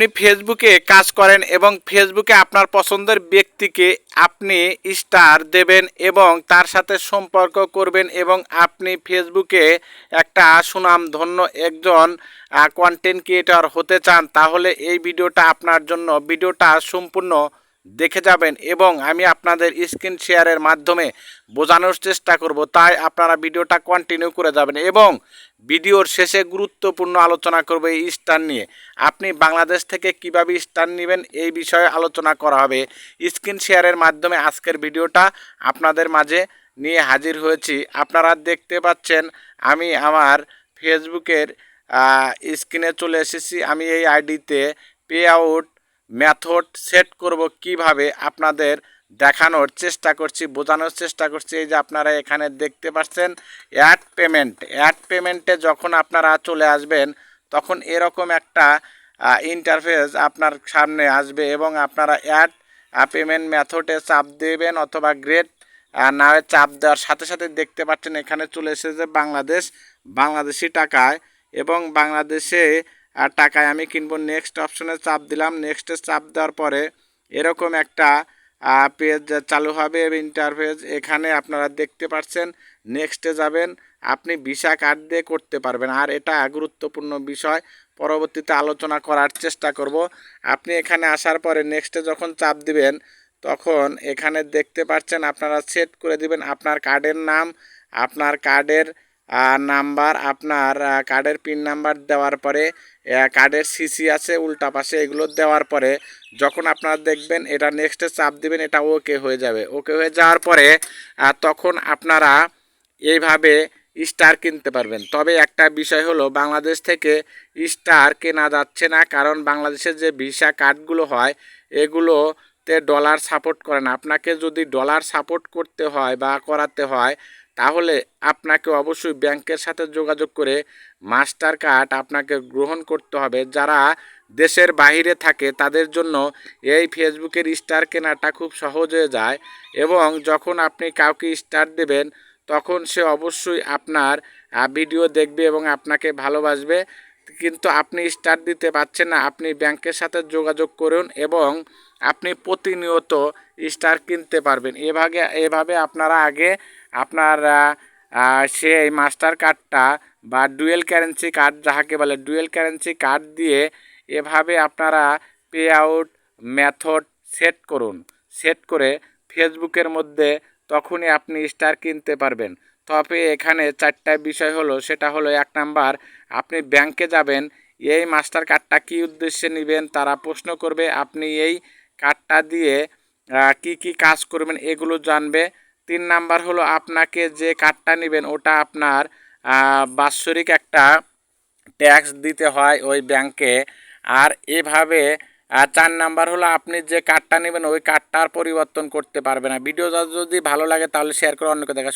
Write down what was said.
আপনি ফেসবুকে কাজ করেন এবং ফেসবুকে আপনার পছন্দের ব্যক্তিকে আপনি স্টার দেবেন এবং তার সাথে সম্পর্ক করবেন এবং আপনি ফেসবুকে একটা সুনাম ধন্য একজন কন্টেন্ট ক্রিয়েটর হতে চান, তাহলে এই ভিডিওটা আপনার জন্য, ভিডিওটা সম্পূর্ণ দেখে যাবেন এবং আমি আপনাদের স্ক্রিন শেয়ারের মাধ্যমে বোঝানোর চেষ্টা করব, তাই আপনারা ভিডিওটা কন্টিনিউ করে যাবেন এবং ভিডিওর শেষে গুরুত্বপূর্ণ আলোচনা করব এই স্টার নিয়ে। আপনি বাংলাদেশ থেকে কীভাবে স্টার নেবেন এই বিষয়ে আলোচনা করা হবে। স্ক্রিন শেয়ারের মাধ্যমে আজকের ভিডিওটা আপনাদের মাঝে নিয়ে হাজির হয়েছি। আপনারা দেখতে পাচ্ছেন, আমি আমার ফেসবুকের স্ক্রিনে চলে এসেছি। আমি এই আইডিতে পে আউট মেথড সেট করব কীভাবে আপনাদের দেখানোর চেষ্টা করছি, বোঝানোর চেষ্টা করছি। এই যে আপনারা এখানে দেখতে পাচ্ছেন, অ্যাড পেমেন্ট। অ্যাড পেমেন্টে যখন আপনারা চলে আসবেন, তখন এরকম একটা ইন্টারফেস আপনার সামনে আসবে এবং আপনারা অ্যাড পেমেন্ট মেথডে চাপ দেবেন অথবা গ্রেড না হয় চাপ দেওয়ার সাথে সাথে দেখতে পাচ্ছেন এখানে চলে এসেছে বাংলাদেশ, বাংলাদেশি টাকায় এবং বাংলাদেশে আর টাকায় আমি কিনবো। নেক্সট অপশনে চাপ দিলাম। নেক্সটে চাপ দেওয়ার পরে এরকম একটা পেজ চালু হবে ইন্টারফেস এখানে আপনারা দেখতে পাচ্ছেন নেক্সটে যাবেন। আপনি ভিসা কার্ড দিয়ে করতে পারবেন। আর এটা গুরুত্বপূর্ণ বিষয়। পরবর্তীতে আলোচনা করার চেষ্টা করব। আপনি এখানে আসার পরে নেক্সটে যখন চাপ দিবেন, তখন এখানে দেখতে পাচ্ছেন আপনারা সেট করে দিবেন। আপনার কার্ডের নাম, আপনার কার্ডের নাম্বার আপনার কার্ডের পিন নাম্বার দেওয়ার পরে কার্ডের সিসি আছে, উল্টা পাশে এগুলো দেওয়ার পরে যখন আপনারা দেখবেন এটা নেক্সটে চাপ দিবেন, এটা ওকে হয়ে যাবে। ওকে হয়ে যাওয়ার পরে তখন আপনারা এইভাবে স্টার কিনতে পারবেন। তবে একটা বিষয় হলো, বাংলাদেশ থেকে স্টার কেনা যাচ্ছে না, কারণ বাংলাদেশের যে ভিসা কার্ডগুলো হয়, এগুলোতে ডলার সাপোর্ট করে না। আপনাকে যদি ডলার সাপোর্ট করতে হয় বা করাতে হয় তাহলে আপনাকে অবশ্যই ব্যাংকের সাথে যোগাযোগ করে মাস্টার কার্ড আপনাকে গ্রহণ করতে হবে। যারা দেশের বাইরে থাকে, তাদের জন্য এই ফেসবুকের স্টার কেনাটা খুব সহজ হয়ে যায় এবং যখন আপনি কাউকে স্টার দেবেন, তখন সে অবশ্যই আপনার ভিডিও দেখবে এবং আপনাকে ভালোবাসবে। কিন্তু আপনি স্টার দিতে পারছেন না, আপনি ব্যাংকের সাথে যোগাযোগ করুন এবং আপনি প্রতিনিয়ত স্টার কিনতে পারবেন। এভাবে এভাবে আপনারা আগে আপনার সেই মাস্টার কার্ডটা বা ডুয়েল কারেন্সি কার্ড, যাহাকে বলে ডুয়েল কারেন্সি কার্ড দিয়ে এভাবে আপনারা পে আউট মেথড সেট করুন। সেট করে ফেসবুকের মধ্যে তখনই আপনি স্টার কিনতে পারবেন। তবে এখানে চারটা বিষয় হলো, সেটা হলো এক নাম্বার, আপনি ব্যাংকে যাবেন, এই মাস্টার কার্ডটা কী উদ্দেশ্যে নেবেন তারা প্রশ্ন করবে, আপনি এই কার্ডটা দিয়ে কি কি কাজ করবেন এগুলো জানবে। তিন নাম্বার হলো আপনাকে যে কার্ডটা নেবেন ওটা আপনার বাৎসরিক একটা ট্যাক্স দিতে হয় ওই ব্যাংকে আর এভাবে চার নাম্বার হলো আপনি যে কার্ডটা নেবেন ওই কার্ডটার পরিবর্তন করতে পারবে না। ভিডিও যদি ভালো লাগে তাহলে শেয়ার করে অন্যকে দেখা